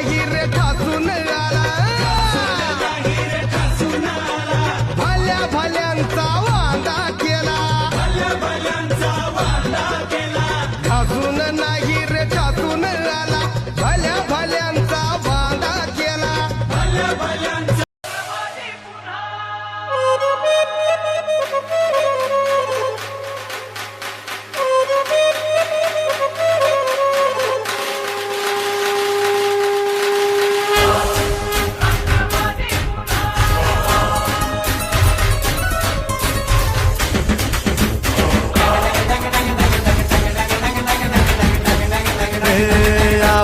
हिरे ठासून आला. भल्या भल्यांचा वांदा केला. भल्या भल्यांचा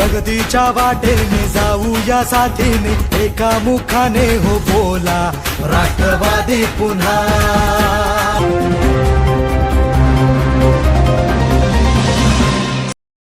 प्रगतीच्या वाटेने जाऊया साथीने एका मुखाने हो बोला. राष्ट्रवादी पुन्हा.